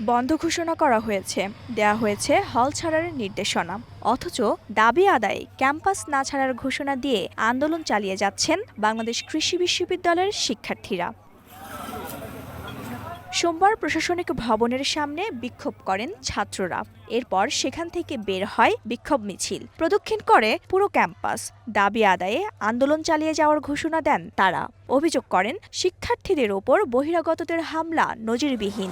বন্ধ ঘোষণা করা হয়েছে। দেয়া হয়েছে হল ছাড়ার নির্দেশনা। অথচ দাবি আদায়ে ক্যাম্পাস না ছাড়ার ঘোষণা দিয়ে আন্দোলন চালিয়ে যাচ্ছেন বাংলাদেশ কৃষি বিশ্ববিদ্যালয়ের শিক্ষার্থীরা। সোমবার প্রশাসনিক ভবনের সামনে বিক্ষোভ করেন ছাত্ররা। এরপর সেখান থেকে বের হয় বিক্ষোভ মিছিল। প্রদক্ষিণ করে পুরো ক্যাম্পাস। দাবি আদায়ে আন্দোলন চালিয়ে যাওয়ার ঘোষণা দেন তারা। অভিযোগ করেন, শিক্ষার্থীদের ওপর বহিরাগতদের হামলা নজিরবিহীন।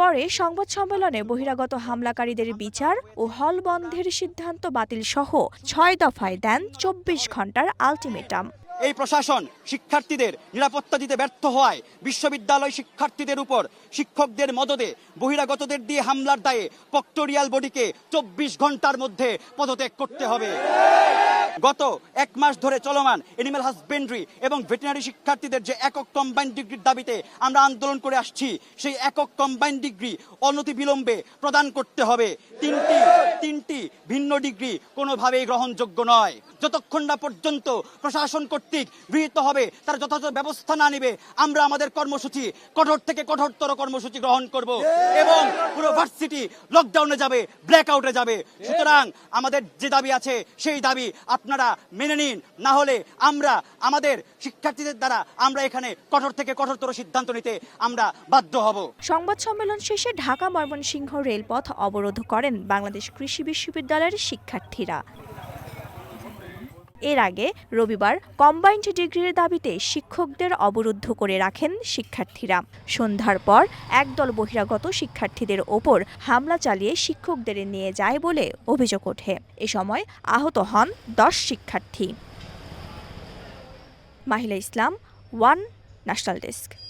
পরে সংবাদ সম্মেলনে বহিরাগত হামলাকারীদের বিচার ও হল বন্ধের সিদ্ধান্ত বাতিল সহ ছয় দফায় দেন চব্বিশ ঘণ্টার আলটিমেটাম। এই প্রশাসন শিক্ষার্থীদের নিরাপত্তা দিতে ব্যর্থ হওয়ায় বিশ্ববিদ্যালয় শিক্ষার্থীদের উপর শিক্ষকদের মদদে বহিরাগতদের দিয়ে হামলার দায়ে পক্টোরিয়াল বডিকে চব্বিশ ঘণ্টার মধ্যে পদত্যাগ করতে হবে। গত এক মাস ধরে চলমান এনিম্যাল হাজবেন্ড্রি এবং ভেটেনারি শিক্ষার্থীদের যে একক কম্বাইন্ড ডিগ্রির দাবিতে আমরা আন্দোলন করে আসছি, সেই একক কম্বাইন্ড ডিগ্রি অনতি বিলম্বে প্রদান করতে হবে। তিনটি তিনটি ভিন্ন ডিগ্রি কোনোভাবেই গ্রহণযোগ্য নয়। যতক্ষণ না পর্যন্ত প্রশাসন কর্তৃক গৃহীত হবে, তার যথাযথ ব্যবস্থা না নেবে, আমরা আমাদের কর্মসূচি কঠোর থেকে কঠোরতর কর্মসূচি গ্রহণ করব এবং পুরো ভার্সিটি লকডাউনে যাবে ব্ল্যাক আউটে যাবে। সুতরাং আমাদের যে দাবি আছে, সেই দাবি আপনারা মেনে নিন, না হলে আমরা, আমাদের শিক্ষার্থীদের দ্বারা আমরা এখানে কঠোর থেকে কঠোরতর সিদ্ধান্ত নিতে আমরা বাধ্য হব। সংবাদ সম্মেলন শেষে ঢাকা ময়মনসিংহ রেলপথ অবরোধ করেন বাংলাদেশ কৃষি বিশ্ববিদ্যালয়ের শিক্ষার্থীরা। এর আগে রবিবার কম্বাইন্ড ডিগ্রির দাবিতে শিক্ষকদের অবরুদ্ধ করে রাখেন শিক্ষার্থীরা। সন্ধ্যার পর একদল বহিরাগত শিক্ষার্থীদের ওপর হামলা চালিয়ে শিক্ষকদের নিয়ে যায় বলে অভিযোগ ওঠে। এ সময় আহত হন দশ শিক্ষার্থী। Mahila Islam, one, national desk.